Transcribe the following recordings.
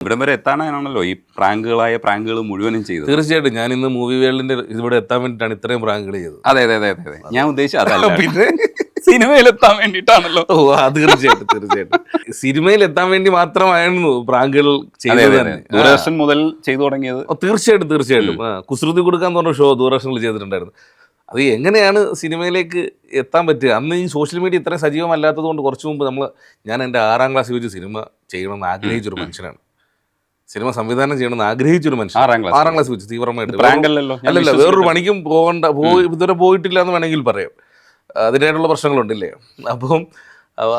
ഇവിടം വരെ എത്താനാണല്ലോ ഈ പ്രാങ്കുകളായ പ്രാങ്കുകൾ മുഴുവനും ചെയ്തത്. തീർച്ചയായിട്ടും ഞാൻ ഇന്ന് മൂവി വേൾഡിന്റെ ഇവിടെ എത്താൻ വേണ്ടിയിട്ടാണ് ഇത്രയും പ്രാങ്കുകൾ ചെയ്തത്. അതെ അതെ അതെ അതെ അതെ. ഞാൻ ഉദ്ദേശിച്ചത് അതല്ല. പിന്നെ? സിനിമയിൽ എത്താൻ വേണ്ടിട്ടാണല്ലോ ഓ ആ തീർച്ചയായിട്ടും തീർച്ചയായിട്ടും. സിനിമയിൽ എത്താൻ വേണ്ടി മാത്രമായിരുന്നു പ്രാങ്കുകൾ അതെ ചെയ്തത് തന്നെ. ദൂരദർശൻ മുതൽ ചെയ്തു തുടങ്ങിയത്. തീർച്ചയായിട്ടും തീർച്ചയായിട്ടും. കുസൃതി കൊടുക്കാൻ പറഞ്ഞ ഷോ ദൂരദർശനിൽ ചെയ്തിട്ടുണ്ടായിരുന്നു. അത് എങ്ങനെയാണ് സിനിമയിലേക്ക് എത്താൻ പറ്റുക? അന്ന് ഈ സോഷ്യൽ മീഡിയ ഇത്രയും സജീവമല്ലാത്തത് കൊണ്ട് കുറച്ച് മുമ്പ് നമ്മൾ ഞാൻ എന്റെ ആറാം ക്ലാസ് വെച്ച് സിനിമ ചെയ്യണമെന്ന് ആഗ്രഹിച്ചൊരു മനുഷ്യനാണ്. സിനിമ സംവിധാനം ചെയ്യണമെന്ന് ആഗ്രഹിച്ചൊരു മനുഷ്യൻ. ആറാം ക്ലാസ് ആറാം ക്ലാസ് വെച്ച് തീവ്രമായിട്ട്. അല്ലല്ലോ. വേറൊരു പണിക്കും പോകണ്ട പോയി ഇതുവരെ പോയിട്ടില്ല എന്ന് വേണമെങ്കിൽ പറയാം. അതിന്റെതായിട്ടുള്ള പ്രശ്നങ്ങളുണ്ടല്ലേ? അപ്പം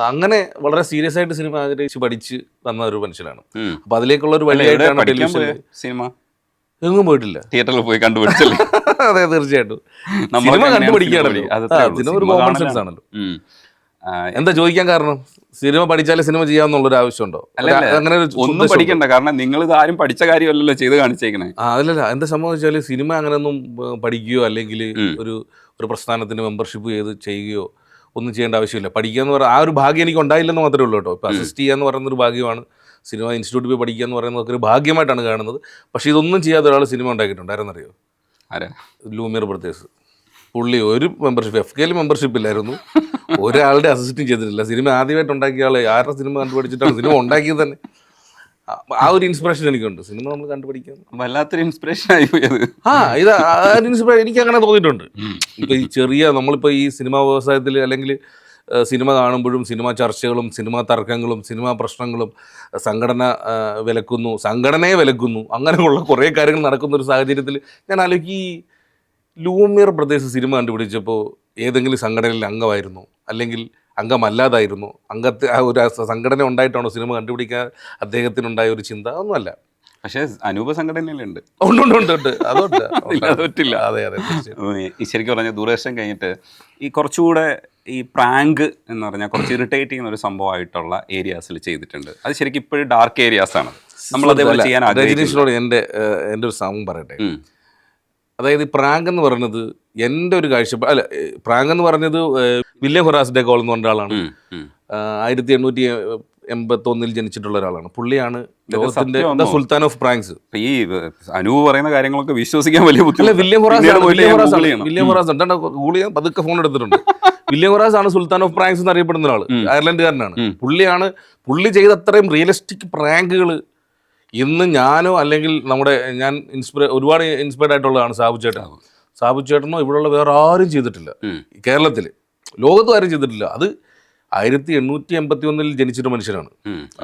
അങ്ങനെ വളരെ സീരിയസ് ആയിട്ട് സിനിമ ആഗ്രഹിച്ച് പഠിച്ച് വന്ന ഒരു മനുഷ്യനാണ്. അപ്പൊ അതിലേക്കുള്ള ഒരു വഴിയായിട്ടാണ് ടെലിവിഷൻ സിനിമ? എങ്ങും പോയിട്ടില്ല. തിയേറ്ററിൽ പോയി കണ്ടുപിടിച്ചല്ലേ? അതെ തീർച്ചയായിട്ടും. സിനിമ കണ്ടുപിടിക്കുകയാണല്ലോ സിനിമ. ഒരു കോമൺ സെൻസ് ആണല്ലോ. എന്താ ചോദിക്കാൻ കാരണം? സിനിമ പഠിച്ചാലേ സിനിമ ചെയ്യാന്നുള്ളൊരു ആവശ്യമുണ്ടോ. അങ്ങനെ ഒന്നും? പഠിക്കണ്ട കാരണം നിങ്ങൾ ഇത് ആരും പഠിച്ച കാര്യമല്ലല്ലോ ചെയ്ത് കാണിച്ചേക്കണേ. അതല്ല എന്താ സംഭവം വെച്ചാൽ സിനിമ അങ്ങനെ ഒന്നും പഠിക്കുകയോ അല്ലെങ്കിൽ ഒരു ഒരു പ്രസ്ഥാനത്തിന് മെമ്പർഷിപ്പ് ചെയ്ത് ചെയ്യുകയോ ഒന്നും ചെയ്യേണ്ട ആവശ്യമില്ല. പഠിക്കുക എന്ന് പറഞ്ഞാൽ ആ ഒരു ഭാഗ്യം എനിക്ക് ഉണ്ടായില്ലെന്ന് മാത്രമേ ഉള്ളൂ കേട്ടോ. ഇപ്പം അസിസ്റ്റ് ചെയ്യുക എന്ന് പറയുന്ന ഒരു ഭാഗ്യമാണ്. സിനിമ ഇൻസ്റ്റിറ്റ്യൂട്ടിൽ പോയി പഠിക്കുക എന്ന് പറയുന്നത് ഒരു ഭാഗ്യമായിട്ടാണ് കാണുന്നത്. പക്ഷേ ഇതൊന്നും ചെയ്യാത്ത ഒരാൾ സിനിമ ഉണ്ടാക്കിയിട്ടുണ്ടായിരുന്നറിയോ? ആരാ? Lumiere brothers. പുള്ളി ഒരു മെമ്പർഷിപ്പ് എഫ് കെയിൽ മെമ്പർഷിപ്പ് ഇല്ലായിരുന്നു. ഒരാളുടെ അസിസ്റ്റും ചെയ്തിട്ടില്ല. സിനിമ ആദ്യമായിട്ട് ഉണ്ടാക്കിയ ആളെ ആരുടെ സിനിമ കണ്ടുപിടിച്ചിട്ടാണ് സിനിമ ഉണ്ടാക്കിയത് തന്നെ? ആ- ഒരു ഇൻസ്പിറേഷൻ എനിക്കുണ്ട്. സിനിമ നമ്മൾ കണ്ടുപിടിക്കാൻ. വല്ലാത്തൊരു ഇൻസ്പിറേഷൻ ആയി പോയത് ആ ഇത് ഇൻസ്പിറേഷൻ എനിക്ക് അങ്ങനെ തോന്നിയിട്ടുണ്ട്. ഇപ്പൊ ഈ ചെറിയ നമ്മളിപ്പോ ഈ സിനിമാ വ്യവസായത്തിൽ അല്ലെങ്കിൽ സിനിമ കാണുമ്പോഴും സിനിമാ ചർച്ചകളും സിനിമാ തർക്കങ്ങളും സിനിമാ പ്രശ്നങ്ങളും സംഘടന വിലക്കുന്നു സംഘടനയെ വിലക്കുന്നു അങ്ങനെയുള്ള കുറേ കാര്യങ്ങൾ നടക്കുന്ന ഒരു സാഹചര്യത്തിൽ ഞാൻ ആലോചിക്കും ലൂമിയർ പ്രദേശ് സിനിമ കണ്ടുപിടിച്ചപ്പോൾ ഏതെങ്കിലും സംഘടനയിൽ അംഗമായിരുന്നു? അല്ലെങ്കിൽ അംഗമല്ലാതായിരുന്നു? അംഗത്തെ ആ ഒരു സംഘടന ഉണ്ടായിട്ടാണോ സിനിമ കണ്ടുപിടിക്കാൻ അദ്ദേഹത്തിനുണ്ടായ ഒരു ചിന്ത? ഒന്നുമല്ല പക്ഷേ അനൂപ സംഘടനയിലുണ്ട്. ഉണ്ട് ഉണ്ട് ഉണ്ട് അതുണ്ട്. അതെ അതെ ശരിക്കും പറഞ്ഞാൽ ദൂരദർശൻ കഴിഞ്ഞിട്ട് ഈ കുറച്ചുകൂടെ ഈ പ്രാങ്ക് എന്ന് പറഞ്ഞാൽ കുറച്ച് ഇറിറ്റേറ്റ് ചെയ്യുന്ന ഒരു സംഭവമായിട്ടുള്ള ഏരിയാസിൽ ചെയ്തിട്ടുണ്ട്. അത് ശരിക്കും ഇപ്പോഴും ഡാർക്ക് ഏരിയാസ് ആണ് നമ്മൾ അതേപോലെ ചെയ്യാൻ രജനീഷിനോട് എന്റെ എന്റെ ഒരു സംഭവം പറയട്ടെ. അതായത് ഈ പ്രാങ്ക് എന്ന് പറയുന്നത് എന്റെ ഒരു കാഴ്ചപ്പാട് അല്ല പ്രാങ്ക് എന്ന് പറഞ്ഞത് വില്യം ഹൊറാസ് കോൾ എന്ന് പറഞ്ഞ ആളാണ്. ആയിരത്തി എണ്ണൂറ്റി എൺപത്തി ഒന്നിൽ ജനിച്ചിട്ടുള്ള ഒരാളാണ്. പുള്ളിയാണ് ലോകത്തിന്റെ ദ സുൽത്താൻ ഓഫ് പ്രാങ്ക്സ്. ഈ അനൂപ് പറയുന്ന കാര്യങ്ങളൊക്കെ വിശ്വസിക്കാൻ വലിയ വില്യം ഹൊറാസ് ഹൊറാസ് ഗൂഗിൾ പതുക്കെ ഫോൺ എടുത്തിട്ടുണ്ട്. വില്യം ഹൊറാസ് ആണ് സുൽത്താൻ ഓഫ് പ്രാങ്ക്സ് എന്ന് അറിയപ്പെടുന്ന ഒരാൾ അയർലൻഡുകാരനാണ്. പുള്ളിയാണ് പുള്ളി ചെയ്ത അത്രയും റിയലിസ്റ്റിക് പ്രാങ്കുകൾ ഇന്ന് ഞാനോ അല്ലെങ്കിൽ നമ്മുടെ ഞാൻ ഇൻസ്പയർ ഒരുപാട് ഇൻസ്പയർഡ് ആയിട്ടുള്ളതാണ് സാബു ചേട്ടൻ. സാബു ചേട്ടനോ ഇവിടെയുള്ള വേറെ ആരും ചെയ്തിട്ടില്ല. കേരളത്തിൽ ലോകത്തും ആരും ചെയ്തിട്ടില്ല. അത് ആയിരത്തി എണ്ണൂറ്റി എൺപത്തി ഒന്നിൽ ജനിച്ചൊരു മനുഷ്യനാണ്.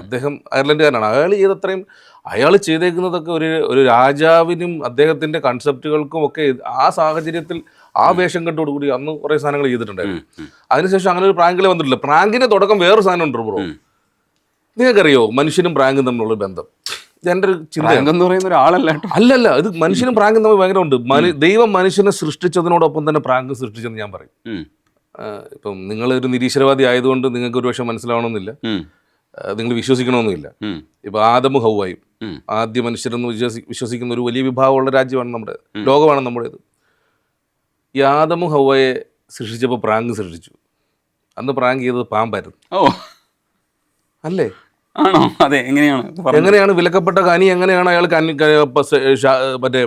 അദ്ദേഹം അയർലൻഡുകാരനാണ്. അയാൾ ചെയ്തത്രയും അയാൾ ചെയ്തേക്കുന്നതൊക്കെ ഒരു ഒരു രാജാവിനും അദ്ദേഹത്തിന്റെ കൺസെപ്റ്റുകൾക്കും ഒക്കെ ആ സാഹചര്യത്തിൽ ആ വേഷം കെട്ടോടുകൂടി അന്ന് കുറേ സാധനങ്ങൾ ചെയ്തിട്ടുണ്ടായിരുന്നു. അതിനുശേഷം അങ്ങനെ ഒരു പ്രാങ്കിലെ വന്നിട്ടില്ല. പ്രാങ്കിന്റെ തുടക്കം വേറൊരു സാധനം ഉണ്ട് ബ്രോ നിങ്ങൾക്കറിയോ മനുഷ്യനും പ്രാങ്കും തമ്മിലുള്ള ബന്ധം? എന്റെ ഒരു ചിന്ത എന്ന് പറയുന്ന ഒരാളല്ല അല്ലല്ല ഇത് മനുഷ്യനും പ്രാങ്കും തമ്മിൽ ഭയങ്കര ഉണ്ട് ദൈവം മനുഷ്യനെ സൃഷ്ടിച്ചതിനോടൊപ്പം തന്നെ പ്രാങ്ക് സൃഷ്ടിച്ചെന്ന് ഞാൻ പറയും. ഇപ്പം നിങ്ങളൊരു നിരീശ്വരവാദി ആയതുകൊണ്ട് നിങ്ങൾക്ക് ഒരു പക്ഷെ മനസ്സിലാവണമെന്നില്ല. നിങ്ങൾ വിശ്വസിക്കണമെന്നില്ല. ഇപ്പൊ ആദമ ഹൗവായും. ആദ്യ മനുഷ്യരെന്ന് വിശ്വസി വിശ്വസിക്കുന്ന ഒരു വലിയ വിഭാഗമുള്ള രാജ്യമാണ് നമ്മുടെ ലോകമാണ് നമ്മുടേത്. ഈ ആദമ ഹൗവയെ സൃഷ്ടിച്ചപ്പോൾ പ്രാങ്ക് സൃഷ്ടിച്ചു. അന്ന് പ്രാങ്ക് ചെയ്തത് പാമ്പായിരുന്നു. ഓ. അല്ലേ? ആണോ? അതെ എങ്ങനെയാണ്? എങ്ങനെയാണ് വിലക്കപ്പെട്ട കനി? എങ്ങനെയാണ് അയാൾ കനി മറ്റേ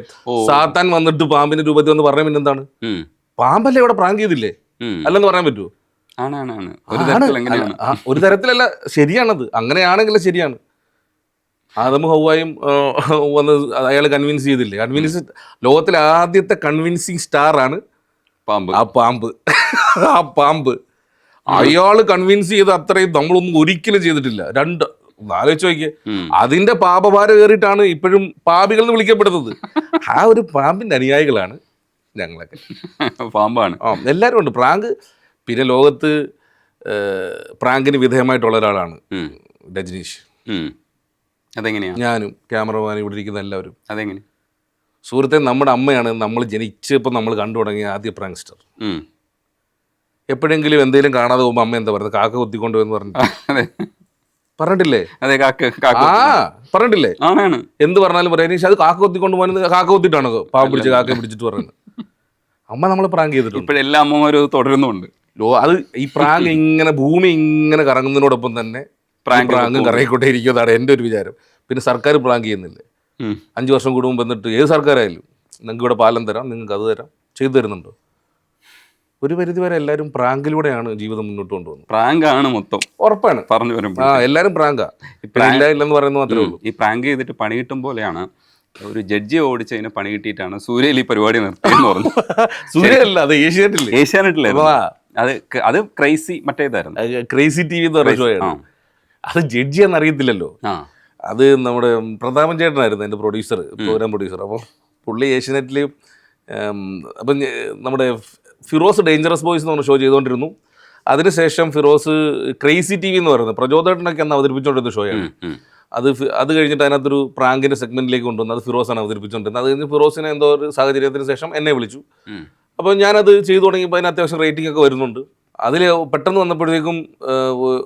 സാത്താൻ വന്നിട്ട് പാമ്പിന്റെ രൂപത്തിൽ വന്ന് പറയാൻ പിന്നെ എന്താണ് പാമ്പല്ലേ ഇവിടെ പ്രാങ്ക് ചെയ്തില്ലേ. അല്ലെന്ന് പറയാൻ പറ്റുമോ ഒരു തരത്തിലല്ല ശരിയാണത്. അങ്ങനെയാണെങ്കിൽ ശരിയാണ്. ആദമ ഹൗവായും വന്ന് അയാൾ കൺവിൻസ് ചെയ്തില്ലേ? കൺവിൻസ് ലോകത്തിലെ ആദ്യത്തെ കൺവിൻസിങ് സ്റ്റാർ ആണ് പാമ്പ്. ആ പാമ്പ്. ആ പാമ്പ്. അയാൾ കൺവിൻസ് ചെയ്ത് അത്രയും നമ്മളൊന്നും ഒരിക്കലും ചെയ്തിട്ടില്ല. രണ്ട് ആലോചിച്ച് നോക്കിയേ. അതിന്റെ പാപഭാരം കയറിയിട്ടാണ് ഇപ്പോഴും പാപികൾ എന്ന് വിളിക്കപ്പെടുന്നത്. ആ ഒരു പാമ്പിന്റെ അനുയായികളാണ് ഞങ്ങളൊക്കെ. പാമ്പാണ്. ആ എല്ലാവരും ഉണ്ട്. പ്രാങ്ക് പിന്നെ ലോകത്ത് പ്രാങ്കിന് വിധേയമായിട്ടുള്ള ഒരാളാണ്. രജനീഷ്. അതെങ്ങനെയാണ് അതെങ്ങനെയാ? ഞാനും ക്യാമറമാൻ ഇവിടെ ഇരിക്കുന്ന എല്ലാവരും. അതെങ്ങനെ? സുഹൃത്തെ നമ്മുടെ അമ്മയാണ് നമ്മൾ ജനിച്ചപ്പോൾ നമ്മൾ കണ്ടു തുടങ്ങിയ ആദ്യ പ്രാങ്സ്റ്റർ എപ്പോഴെങ്കിലും എന്തെങ്കിലും കാണാതെ പോകുമ്പോൾ അമ്മ എന്താ പറയുന്നത്? കാക്ക കുത്തിക്കൊണ്ടുവെന്ന് പറഞ്ഞു പറഞ്ഞിട്ടില്ലേ? അതെ കാക്ക കാക്ക ആ പറഞ്ഞിട്ടില്ലേ? ആണാണ് എന്ത് പറഞ്ഞാലും പറയാം. "രതീഷ്, അത് കാക്ക കൊത്തിക്കൊണ്ട് പോകുന്നത് കാക്ക കൊത്തിട്ടാണ് പാവം പിടിച്ച് കാക്ക പിടിച്ചിട്ട് പറയുന്നത്. അമ്മ നമ്മൾ പ്രാങ്ക് ചെയ്തിട്ടുണ്ട്. ഇപ്പോഴെല്ലാ അമ്മമാരും തുടരുന്നുണ്ട്. ലോ അത് ഈ പ്രാങ്ക് ഇങ്ങനെ ഭൂമി ഇങ്ങനെ കറങ്ങുന്നതിനോടൊപ്പം തന്നെ പ്രാങ്ക് പ്രാങ്കും കറങ്ങിക്കൊണ്ടേ ഇരിക്കുന്നതാണ് എന്റെ ഒരു വിചാരം. പിന്നെ സർക്കാർ പ്രാങ്ക് ചെയ്യുന്നില്ലേ? അഞ്ചു അഞ്ച് വർഷം കൂടുമ്പോൾ എന്നിട്ട് ഏത് സർക്കാരായാലും നിങ്ങൾക്ക് ഇവിടെ പാലം തരാം നിങ്ങൾക്ക് അത് തരാം ചെയ്തു തരുന്നുണ്ടോ? ഒരു പരിധി വരെ എല്ലാവരും പ്രാങ്കിലൂടെയാണ് ജീവിതം മുന്നോട്ട് കൊണ്ടുപോകുന്നത്. പ്രാങ്ക് ആണ് മൊത്തം. ഉറപ്പാണ്. പറഞ്ഞു വരുമ്പോൾ ആ എല്ലാവരും പ്രാങ്കാ. ഇപ്പം ഇല്ല ഇല്ലെന്ന് പറയുന്നത് മാത്രമേ ഉള്ളൂ. ഈ പ്രാങ്ക് ചെയ്തിട്ട് പണി കിട്ടും പോലെയാണ് ഒരു ജഡ്ജി ഓടിച്ചതിന് പണി കിട്ടിയിട്ടാണ് സൂര്യയിൽ ഈ പരിപാടി നിർത്തിയെന്ന് പറഞ്ഞു. സൂര്യല്ല അത് ഏഷ്യാനെറ്റില്ലേ ഏഷ്യാനെറ്റിലായിരുന്നു. ആ. അത് അത് ക്രൈസി മറ്റേതായിരുന്നു. ക്രൈസി ടി വി എന്ന് ആ. അത് ജഡ്ജി എന്നറിയത്തില്ലല്ലോ. അത് നമ്മുടെ പ്രതാപൻ ചേട്ടനായിരുന്നു എന്റെ പ്രൊഡ്യൂസർ പ്രോഗ്രാം പ്രൊഡ്യൂസർ അപ്പോൾ പുള്ളി ഏഷ്യനെറ്റിൽ അപ്പം നമ്മുടെ ഫിറോസ് ഡേഞ്ചറസ് ബോയ്സ് എന്ന് പറഞ്ഞ ഷോ ചെയ്തുകൊണ്ടിരുന്നു അതിനുശേഷം ഫിറോസ് ക്രേസി ടി വി എന്ന് പറയുന്നത് പ്രചോദനൊക്കെ അന്ന് അവതരിപ്പിച്ചുകൊണ്ടിരുന്ന ഷോയാണ്. അത് അത് കഴിഞ്ഞിട്ട് അതിനകത്തൊരു പ്രാങ്കിന്റെ സെഗ്മെന്റിലേക്ക് കൊണ്ടുവന്നു അത് ഫിറോസാണ് അവതരിപ്പിച്ചുകൊണ്ടിരുന്നത് അത് കഴിഞ്ഞ് ഫിറോസിനെ എന്തോ ഒരു സാഹചര്യത്തിന് ശേഷം എന്നെ വിളിച്ചു. അപ്പോൾ ഞാനത് ചെയ്തു തുടങ്ങിയപ്പോൾ അതിന് അത്യാവശ്യം റേറ്റിംഗ് ഒക്കെ വരുന്നുണ്ട്. അതിൽ പെട്ടെന്ന് വന്നപ്പോഴത്തേക്കും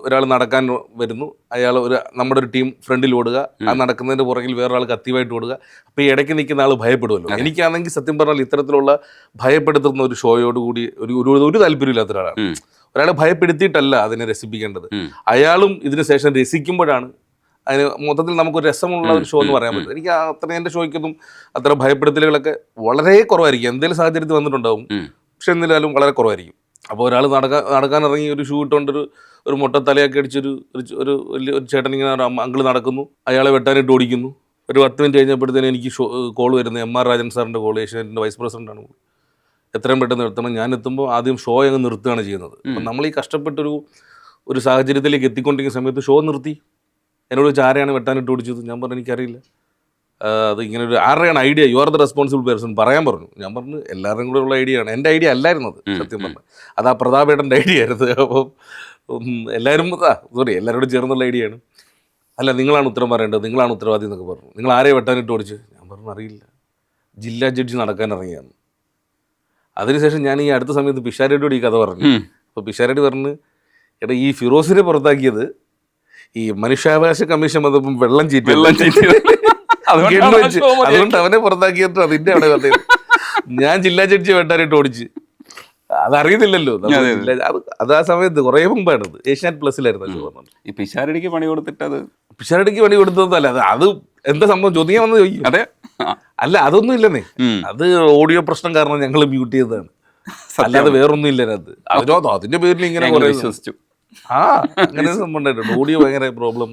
ഒരാൾ നടക്കാൻ വരുന്നു. അയാൾ ഒരു നമ്മുടെ ഒരു ടീം ഫ്രണ്ടിൽ ഓടുക. ആ നടക്കുന്നതിന്റെ പുറകിൽ വേറൊരാൾ കത്തിവായിട്ട് ഓടുക. അപ്പോൾ ഈ ഇടയ്ക്ക് നിൽക്കുന്ന ആൾ ഭയപ്പെടുമല്ലോ. എനിക്കാണെങ്കിൽ സത്യം പറഞ്ഞാൽ ഇത്തരത്തിലുള്ള ഭയപ്പെടുത്തുന്ന ഒരു ഷോയോട് കൂടി ഒരു ഒരു ഒരു താല്പര്യമില്ലാത്ത ഒരാളാണ്. ഒരാളെ ഭയപ്പെടുത്തിയിട്ടല്ല അതിനെ രസിപ്പിക്കേണ്ടത്. അയാളും ഇതിന് ശേഷം രസിക്കുമ്പോഴാണ് അതിന് മൊത്തത്തിൽ നമുക്കൊരു രസമുള്ള ഒരു ഷോ എന്ന് പറയാൻ പറ്റും എനിക്ക് അത്ര എന്റെ ഷോയ്ക്കൊന്നും അത്ര ഭയപ്പെടുത്തലുകളൊക്കെ വളരെ കുറവായിരിക്കും. എന്തെങ്കിലും സാഹചര്യത്തിൽ വന്നിട്ടുണ്ടാവും. പക്ഷെ എന്നിരുന്നാലും വളരെ കുറവായിരിക്കും. അപ്പോൾ ഒരാൾ നടക്കാൻ നടക്കാനിറങ്ങി ഒരു ഷൂ ഇട്ടുകൊണ്ടൊരു ഒരു മുട്ട തലയൊക്കെ അടിച്ചൊരു ഒരു വലിയ ഒരു ചേട്ടൻ ഇങ്ങനെ ഒരു അങ്കിൾ നടക്കുന്നു. അയാളെ വെട്ടാനായിട്ട് ഓടിക്കുന്നു. ഒരു പത്ത് മിനിറ്റ് കഴിഞ്ഞപ്പോഴത്തേനും എനിക്ക് ഷോ കോൾ വരുന്നത് എം ആർ രാജൻ സാറിന്റെ കോൾ ഏഷ്യാനെറ്റിന്റെ വൈസ് പ്രസിഡന്റാണ് എത്രയും പെട്ടെന്ന് നിർത്തണം. ഞാൻ എത്തുമ്പോൾ ആദ്യം ഷോ അങ്ങ് നിർത്തുകയാണ് ചെയ്യുന്നത്. അപ്പം നമ്മൾ ഈ കഷ്ടപ്പെട്ടൊരു ഒരു സാഹചര്യത്തിലേക്ക് എത്തിക്കൊണ്ടിരിക്കുന്ന സമയത്ത് ഷോ നിർത്തി. എന്നോട് ചാരയാണ് വെട്ടാനിട്ട് ഓടിച്ചത്? ഞാൻ പറഞ്ഞു എനിക്കറിയില്ല. അത് ഇങ്ങനെ ഒരു ആരുടെയാണ് idea you are the responsible person പറയാൻ പറഞ്ഞു. ഞാൻ പറഞ്ഞു എല്ലാവരുടെയും കൂടെ ഉള്ള ഐഡിയ ആണ്. എന്റെ ഐഡിയ അല്ലായിരുന്നു അത് സത്യം പറഞ്ഞു. അത് ആ പ്രതാപേട്ടന്റെ ഐഡിയ ആയിരുന്നു. അപ്പം എല്ലാവരും സോറി എല്ലാവരോടും ചേർന്നുള്ള ഐഡിയ ആണ്. അല്ല നിങ്ങളാണ് ഉത്തരം പറയേണ്ടത്. നിങ്ങളാണ് ഉത്തരവാദി എന്നൊക്കെ പറഞ്ഞു. നിങ്ങൾ ആരെ വെട്ടാനിട്ട് ഓടിച്ച്? ഞാൻ പറഞ്ഞു അറിയില്ല. ജില്ലാ ജഡ്ജി നടക്കാൻ ഇറങ്ങിയാണ്. അതിനുശേഷം ഞാൻ ഈ അടുത്ത സമയത്ത് പിഷാരടിയോട് ഈ കഥ പറഞ്ഞു. അപ്പോൾ പിഷാരടി പറഞ്ഞ് എടാ ഈ ഫിറോസിനെ പുറത്താക്കിയത് ഈ മനുഷ്യാവകാശ കമ്മീഷൻ വന്നപ്പം വെള്ളം ചീറ്റി വെള്ളം ചീറ്റിയത്. അതുകൊണ്ട് അവനെ പുറത്താക്കിയിട്ട് അതിന്റെ അവിടെ കഥയും ഞാൻ ജില്ലാ ജഡ്ജി വേണ്ടാനായിട്ട് ഓടിച്ച്. അതറിയുന്നില്ലല്ലോ നമ്മൾ അതെ, ആ സമയത്ത് കുറെ മുമ്പാണ് അത് ഏഷ്യാനെറ്റ് പ്ലസിലായിരുന്നു ഈ പിഷാരടിക്ക് പണി കൊടുത്തിട്ട് അത് പിഷാരടിക്ക് പണി കൊടുത്തതല്ല അത് അത് എന്താ സംഭവം? ചോദിക്കാൻ വന്ന് ചോദിക്കും. അതെ. അല്ല അതൊന്നും ഇല്ലെന്നേ. അത് ഓഡിയോ പ്രശ്നം കാരണം ഞങ്ങൾ മ്യൂട്ട് ചെയ്തതാണ്. അല്ലാതെ വേറൊന്നും ഇല്ല അതിനകത്ത് അതിനോ അതിന്റെ പേരിൽ ഇങ്ങനെ കുറേ വിശ്വസിച്ചു. ആ അങ്ങനെ സംഭവം ഉണ്ടായിട്ടുണ്ട്. ഓഡിയോ ഭയങ്കര പ്രോബ്ലം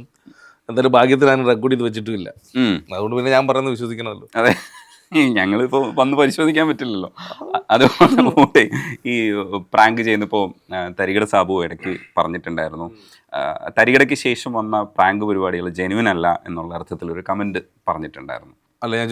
എന്തായാലും ഭാഗ്യത്തിൽ ഞാൻ റെക്കോർഡ് ചെയ്ത് വെച്ചിട്ടില്ല അതുകൊണ്ട് പിന്നെ ഞാൻ പറയുന്നത് വിശ്വസിക്കണമല്ലോ. അതെ. ഞങ്ങളിപ്പോൾ ഞങ്ങളിപ്പോ വന്ന് പരിശോധിക്കാൻ പറ്റില്ലല്ലോ. അതുപോലെ അതുകൊണ്ട് ഈ പ്രാങ്ക് ചെയ്യുന്നപ്പോൾ തരികട സാബു ഇടയ്ക്ക് പറഞ്ഞിട്ടുണ്ടായിരുന്നു. തരികടയ്ക്ക് ശേഷം വന്ന പ്രാങ്ക് പരിപാടികൾ ജെനുവിൻ അല്ല എന്നുള്ള അർത്ഥത്തിൽ ഒരു കമന്റ് പറഞ്ഞിട്ടുണ്ടായിരുന്നു. അല്ല ഞാൻ